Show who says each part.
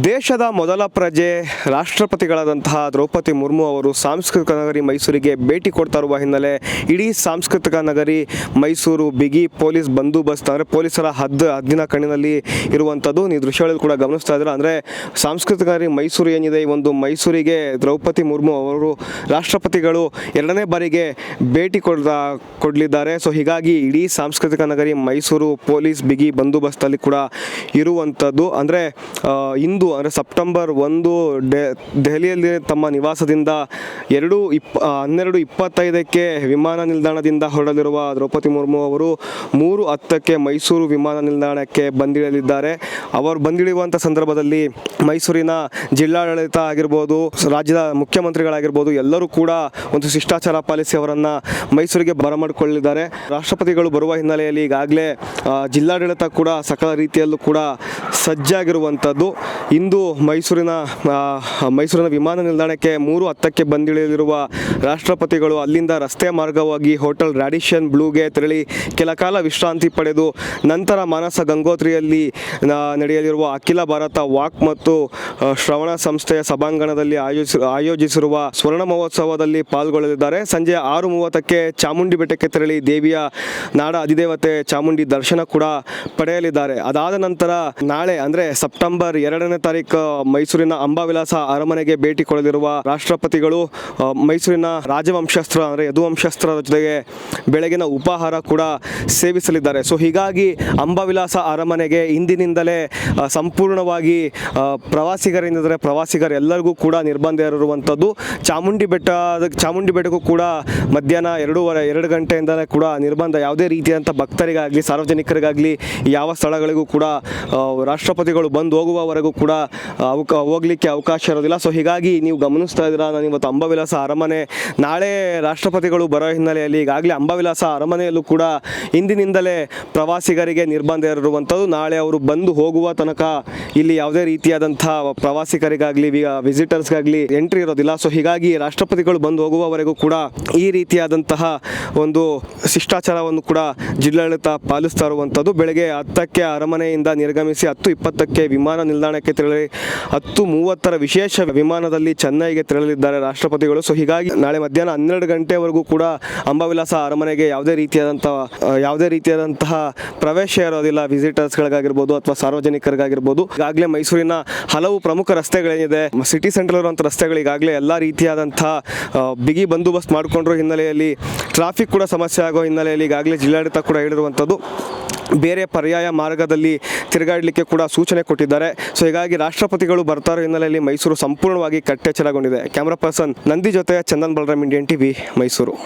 Speaker 1: ದೇಶದ ಮೊದಲ ಪ್ರಜೆ ರಾಷ್ಟ್ರಪತಿಗಳಾದಂತಹ ದ್ರೌಪದಿ ಮುರ್ಮು ಅವರು ಸಾಂಸ್ಕೃತಿಕ ನಗರಿ ಮೈಸೂರಿಗೆ ಭೇಟಿ ಕೊಡ್ತಾ ಇರುವ ಹಿನ್ನೆಲೆ ಇಡೀ ಸಾಂಸ್ಕೃತಿಕ ನಗರಿ ಮೈಸೂರು ಬಿಗಿ ಪೊಲೀಸ್ ಬಂದೋಬಸ್ತ್ ಅಂದರೆ ಪೊಲೀಸರ ಹದ್ದು ಹದ್ದಿನ ಕಣ್ಣಿನಲ್ಲಿ ಇರುವಂಥದ್ದು. ನೀವು ದೃಶ್ಯಗಳಲ್ಲಿ ಕೂಡ ಗಮನಿಸ್ತಾ ಇದ್ದೀರಾ. ಅಂದರೆ ಸಾಂಸ್ಕೃತಿಕ ನಗರಿ ಮೈಸೂರು ಏನಿದೆ? ಈ ಒಂದು ಮೈಸೂರಿಗೆ ದ್ರೌಪದಿ ಮುರ್ಮು ಅವರು ರಾಷ್ಟ್ರಪತಿಗಳು ಎರಡನೇ ಬಾರಿಗೆ ಭೇಟಿ ಕೊಡ್ತಾ ಕೊಡಲಿದ್ದಾರೆ. ಸೊ ಹೀಗಾಗಿ ಇಡೀ ಸಾಂಸ್ಕೃತಿಕ ನಗರಿ ಮೈಸೂರು ಪೊಲೀಸ್ ಬಿಗಿ ಬಂದೋಬಸ್ತಲ್ಲಿ ಕೂಡ ಇರುವಂಥದ್ದು. ಅಂದರೆ ಇಂದು ಅಂದರೆ ಸೆಪ್ಟೆಂಬರ್ ಒಂದು ಡೆ, ದೆಹಲಿಯಲ್ಲಿ ತಮ್ಮ ನಿವಾಸದಿಂದ ಎರಡು ಇಪ್ ಹನ್ನೆರಡು ಇಪ್ಪತ್ತೈದಕ್ಕೆ ವಿಮಾನ ನಿಲ್ದಾಣದಿಂದ ಹೊರಡಲಿರುವ ದ್ರೌಪದಿ ಮುರ್ಮು ಅವರು ಮೂರು ಹತ್ತಕ್ಕೆ ಮೈಸೂರು ವಿಮಾನ ನಿಲ್ದಾಣಕ್ಕೆ ಬಂದಿಳಿಯಲಿದ್ದಾರೆ. ಅವರು ಬಂದಿಳಿಯುವಂಥ ಸಂದರ್ಭದಲ್ಲಿ ಮೈಸೂರಿನ ಜಿಲ್ಲಾಡಳಿತ ಆಗಿರ್ಬೋದು, ರಾಜ್ಯದ ಮುಖ್ಯಮಂತ್ರಿಗಳಾಗಿರ್ಬೋದು, ಎಲ್ಲರೂ ಕೂಡ ಒಂದು ಶಿಷ್ಟಾಚಾರ ಪಾಲಿಸಿ ಅವರನ್ನು ಮೈಸೂರಿಗೆ ಬರಮಾಡಿಕೊಳ್ಳಲಿದ್ದಾರೆ. ರಾಷ್ಟ್ರಪತಿಗಳು ಬರುವ ಹಿನ್ನೆಲೆಯಲ್ಲಿ ಈಗಾಗಲೇ ಜಿಲ್ಲಾಡಳಿತ ಕೂಡ ಸಕಲ ರೀತಿಯಲ್ಲೂ ಕೂಡ ಸಜ್ಜಾಗಿರುವಂಥದ್ದು. ಇಂದು ಮೈಸೂರಿನ ಮೈಸೂರಿನ ವಿಮಾನ ನಿಲ್ದಾಣಕ್ಕೆ ಮೂರು ಹತ್ತಕ್ಕೆ ಬಂದಿಳಿಯಲಿರುವ ರಾಷ್ಟ್ರಪತಿಗಳು ಅಲ್ಲಿಂದ ರಸ್ತೆ ಮಾರ್ಗವಾಗಿ ಹೋಟೆಲ್ ರ್ಯಾಡಿಷನ್ ಬ್ಲೂಗೆ ತೆರಳಿ ಕೆಲ ಕಾಲ ವಿಶ್ರಾಂತಿ ಪಡೆದು ನಂತರ ಮಾನಸ ಗಂಗೋತ್ರಿಯಲ್ಲಿ ನಡೆಯಲಿರುವ ಅಖಿಲ ಭಾರತ ವಾಕ್ ಮತ್ತು ಶ್ರವಣ ಸಂಸ್ಥೆಯ ಸಭಾಂಗಣದಲ್ಲಿ ಆಯೋಜಿಸಿ ಆಯೋಜಿಸಿರುವ ಸ್ವರ್ಣ ಮಹೋತ್ಸವದಲ್ಲಿ ಪಾಲ್ಗೊಳ್ಳಲಿದ್ದಾರೆ. ಸಂಜೆ ಆರು ಮೂವತ್ತಕ್ಕೆ ಚಾಮುಂಡಿ ಬೆಟ್ಟಕ್ಕೆ ತೆರಳಿ ದೇವಿಯ ನಾಡ ಅಧಿದೇವತೆ ಚಾಮುಂಡಿ ದರ್ಶನ ಕೂಡ ಪಡೆಯಲಿದ್ದಾರೆ. ಅದಾದ ನಂತರ ನಾಳೆ ಅಂದರೆ ಸೆಪ್ಟೆಂಬರ್ ಎರಡನೇ ತಾರೀಕು ಮೈಸೂರಿನ ಅಂಬಾವಿಲಾಸ ಅರಮನೆಗೆ ಭೇಟಿ ಕೊಡಲಿರುವ ರಾಷ್ಟ್ರಪತಿಗಳು ಮೈಸೂರಿನ ರಾಜವಂಶಸ್ತ್ರ ಅಂದರೆ ಯದುವಂಶಸ್ತ್ರ ಜೊತೆಗೆ ಬೆಳಗಿನ ಉಪಾಹಾರ ಕೂಡ ಸೇವಿಸಲಿದ್ದಾರೆ. ಸೊ ಹೀಗಾಗಿ ಅಂಬಾವಿಲಾಸ ಅರಮನೆಗೆ ಇಂದಿನಿಂದಲೇ ಸಂಪೂರ್ಣವಾಗಿ ಪ್ರವಾಸಿಗರಿಂದ ಪ್ರವಾಸಿಗರಿಂದರೆ ಪ್ರವಾಸಿಗರೆಲ್ಲರಿಗೂ ಕೂಡ ನಿರ್ಬಂಧ ಇರುವಂಥದ್ದು ಚಾಮುಂಡಿ ಬೆಟ್ಟ, ಚಾಮುಂಡಿ ಬೆಟ್ಟಕ್ಕೂ ಕೂಡ ಮಧ್ಯಾಹ್ನ ಎರಡೂವರೆ, ಎರಡು ಗಂಟೆಯಿಂದಲೇ ಕೂಡ ನಿರ್ಬಂಧ. ಯಾವುದೇ ರೀತಿಯಾದಂಥ ಭಕ್ತರಿಗಾಗಲಿ ಸಾರ್ವಜನಿಕರಿಗಾಗಲಿ ಯಾವ ಸ್ಥಳಗಳಿಗೂ ಕೂಡ ರಾಷ್ಟ್ರಪತಿಗಳು ಬಂದು ಹೋಗುವವರೆಗೂ ಕೂಡ ಅವಕ, ಹೋಗ್ಲಿಕ್ಕೆ ಅವಕಾಶ ಇರೋದಿಲ್ಲ. ಸೊ ಹೀಗಾಗಿ ನೀವು ಗಮನಿಸ್ತಾ ಇದ್ದೀರಾ? ನಾನು ಇವತ್ತು ಅಂಬವಿಲಾಸ ಅರಮನೆ, ನಾಳೆ ರಾಷ್ಟ್ರಪತಿಗಳು ಬರೋ ಹಿನ್ನೆಲೆಯಲ್ಲಿ ಈಗಾಗಲೇ ಅಂಬವಿಲಾಸ ಅರಮನೆಯಲ್ಲೂ ಕೂಡ ಇಂದಿನಿಂದಲೇ ಪ್ರವಾಸಿಗರಿಗೆ ನಿರ್ಬಂಧ ಇರುವಂಥದ್ದು ನಾಳೆ ಅವರು ಬಂದು ಹೋಗುವ ತನಕ ಇಲ್ಲಿ ಯಾವುದೇ ರೀತಿಯಾದಂಥ ಪ್ರವಾಸಿಗರಿಗಾಗಲಿ ವಿಸಿಟರ್ಸ್ಗಾಗಲಿ ಎಂಟ್ರಿ ಇರೋದಿಲ್ಲ. ಸೊ ಹೀಗಾಗಿ ರಾಷ್ಟ್ರಪತಿಗಳು ಬಂದು ಹೋಗುವವರೆಗೂ ಕೂಡ ಈ ರೀತಿಯಾದಂತಹ ಒಂದು ಶಿಷ್ಟಾಚಾರವನ್ನು ಕೂಡ ಜಿಲ್ಲಾಡಳಿತ ಪಾಲಿಸ್ತಾ ಇರುವಂಥದ್ದು ಬೆಳಗ್ಗೆ ಹತ್ತಕ್ಕೆ ಅರಮನೆಯಿಂದ ನಿರ್ಗಮಿಸಿ ಹತ್ತು ಇಪ್ಪತ್ತಕ್ಕೆ ವಿಮಾನ ನಿಲ್ದಾಣಕ್ಕೆ ತೆರಳಿ ಹತ್ತು ಮೂವತ್ತರ ವಿಶೇಷ ವಿಮಾನದಲ್ಲಿ ಚೆನ್ನೈಗೆ ತೆರಳಲಿದ್ದಾರೆ ರಾಷ್ಟ್ರಪತಿಗಳು. ಸೊ, ಹೀಗಾಗಿ ನಾಳೆ ಮಧ್ಯಾಹ್ನ ಹನ್ನೆರಡು ಗಂಟೆವರೆಗೂ ಕೂಡ ಅಂಬಾವಿಲಾಸ ಅರಮನೆಗೆ ಯಾವುದೇ ರೀತಿಯಾದಂಥ, ಯಾವುದೇ ರೀತಿಯಾದಂತಹ ಪ್ರವೇಶ ಇರೋದಿಲ್ಲ. ವಿಸಿಟರ್ಸ್ಗಳಿಗಾಗಿರ್ಬೋದು ಅಥವಾ ಸಾರ್ವಜನಿಕರಿಗಾಗಿರ್ಬೋದು. ಈಗಾಗಲೇ ಮೈಸೂರಿನ ಹಲವು ಪ್ರಮುಖ ರಸ್ತೆಗಳೇನಿದೆ. ಸಿಟಿ ಸೆಂಟರ್ ಇರುವಂಥ ರಸ್ತೆಗಳು ಈಗಾಗಲೇ ಎಲ್ಲ ರೀತಿಯಾದಂಥ ಬಿಗಿ ಬಂದೋಬಸ್ತ್ ಮಾಡಿಕೊಂಡಿರೋ ಹಿನ್ನೆಲೆಯಲ್ಲಿ. ಟ್ರಾಫಿಕ್ ಕೂಡ ಸಮಸ್ಯೆ ಆಗೋ ಹಿನ್ನೆಲೆಯಲ್ಲಿ ಈಗಾಗಲೇ ಜಿಲ್ಲಾಡಳಿತ ಕೂಡ ಹೇಳಿರುವಂಥದ್ದು ಬೇರೆ ಪರ್ಯಾಯ ಮಾರ್ಗದಲ್ಲಿ ತಿರುಗಾಡಲಿಕ್ಕೆ ಕೂಡ ಸೂಚನೆ ಕೊಟ್ಟಿದ್ದಾರೆ. ಸೊ ಹೀಗಾಗಿ ರಾಷ್ಟ್ರಪತಿಗಳು ಬರ್ತಾ ಇರೋ ಹಿನ್ನೆಲೆಯಲ್ಲಿ ಮೈಸೂರು ಸಂಪೂರ್ಣವಾಗಿ ಕಟ್ಟೆಚ್ಚರಗೊಂಡಿದೆ. ಕ್ಯಾಮ್ರಾ ಪರ್ಸನ್ ನಂದಿ ಜೊತೆ ಚಂದನ್ ಬಲರಾಮ್ ಇಂಡಿಯನ್ ಟಿವಿ ಮೈಸೂರು.